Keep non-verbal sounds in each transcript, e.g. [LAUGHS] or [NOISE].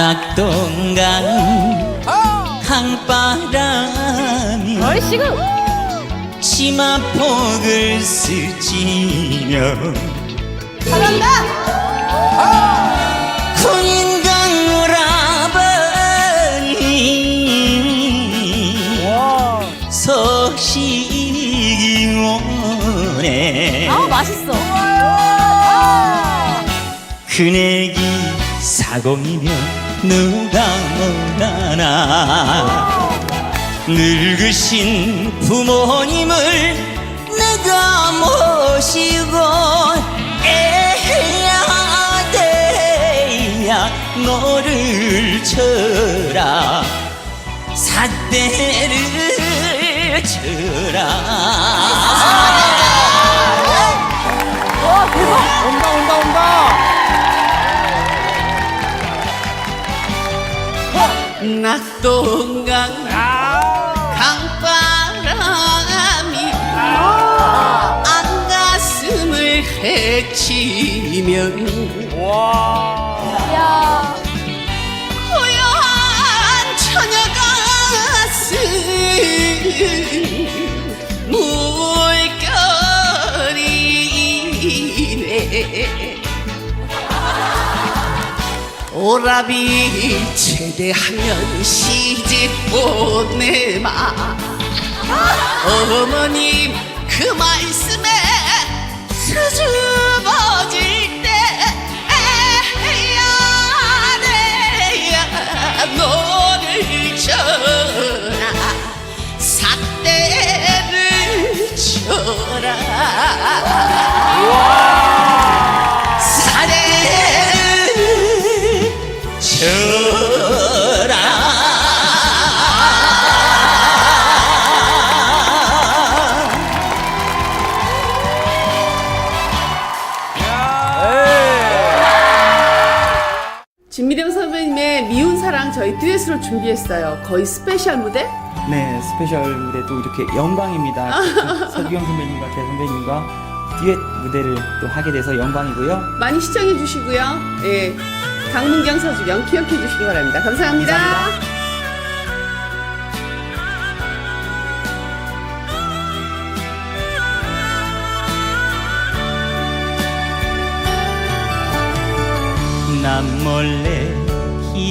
낙동강 강바람이 얼씨구! 치마폭을 스치며 잘한다! 군인강 오라버니 소식이 오네 아 맛있어. 그네기 사공이면 누가 못하나. 늙으신 부모님을 내가 모시고 애야 대야 노를 쳐라. 삿대를 쳐라. 와 대박. 온다 온다 온다 낙동강 강바람이 안가슴을 헤치면 야 고요한 처녀 가슴 물결이네 오라비 제대하면 시집 보내마. 어머님 그 말씀에 수줍 진미령 선배님의 미운 사랑 저희 듀엣으로 준비했어요. 거의 스페셜 무대? 네 스페셜 무대 또 이렇게 영광입니다 [LAUGHS] 서주경 선배님과 제 선배님과 듀엣 무대를 또 하게 돼서 영광이고요 많이 시청해 주시고요. 예. 강문경 서주경 기억해 주시기 바랍니다. 감사합니다. 감사합니다.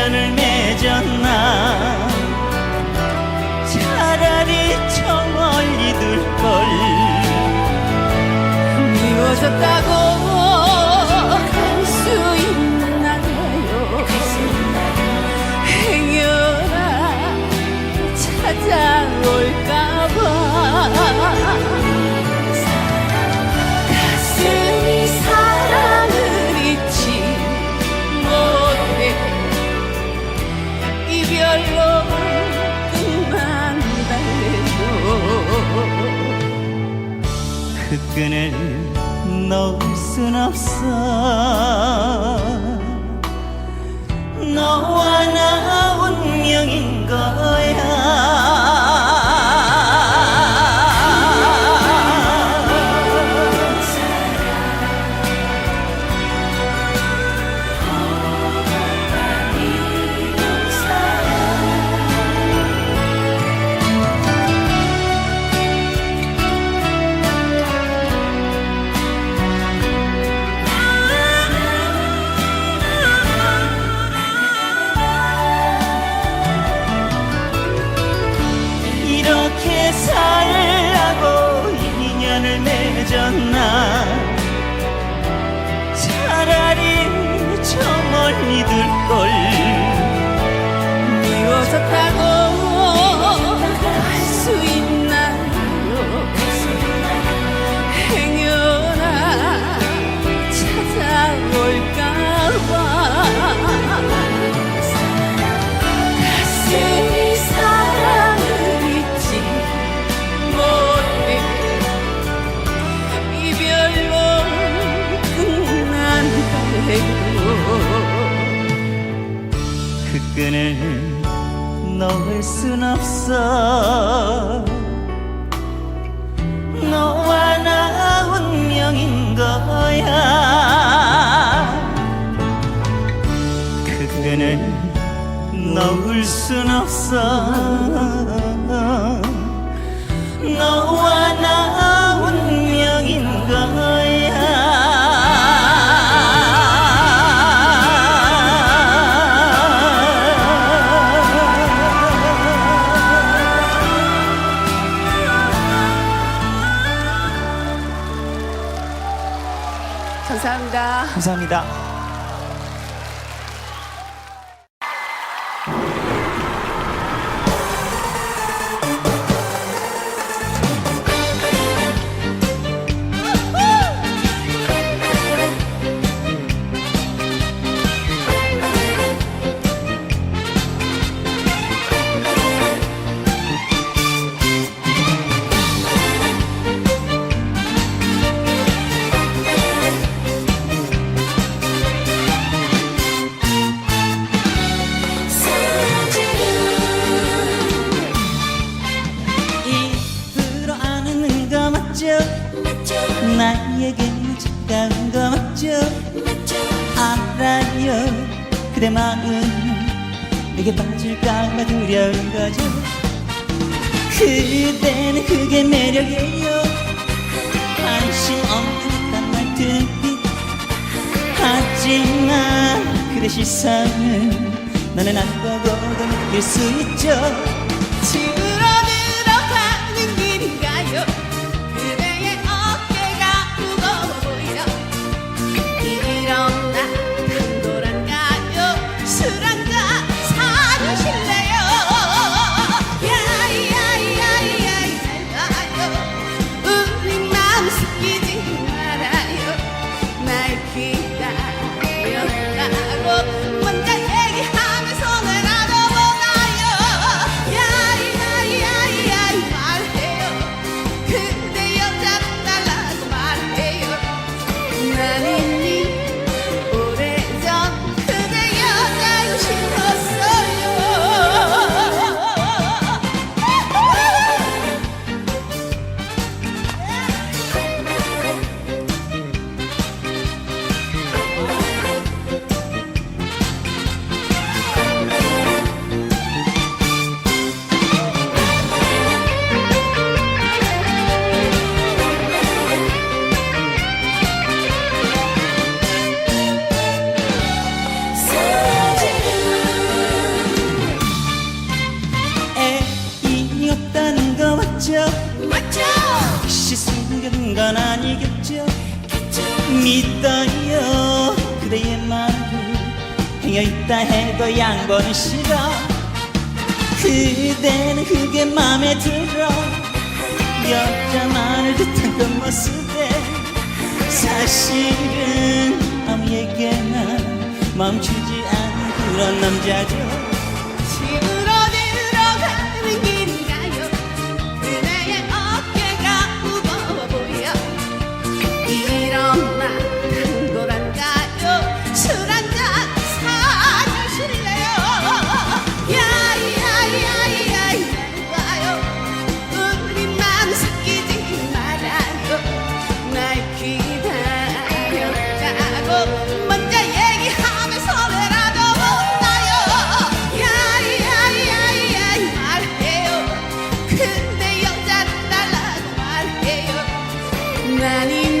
인연을 맺었나? 차라리 저 멀리 둘걸. 미워졌다고 그 끈을 놓을 순 없어. 너와 나 운명인 거야 순 없어. 너와 나 운명인 거야. 그 끈을 놓을 순 없어 나에게 차가운 거 맞죠? 알아요. 그대 마음 내게 빠질까봐 두려운 거죠? 그대는 그게 매력이에요. 관심 듯한 말투는 빛 하지만 그대 시선은 너는 안 보고도 느낄 수 있죠 행여있다 해도 양보는 싫어. 그대는 그게 맘에 들어. 여자만을 듯한 그 모습에 사실은 아무에게나 멈추지 않는 그런 남자죠 many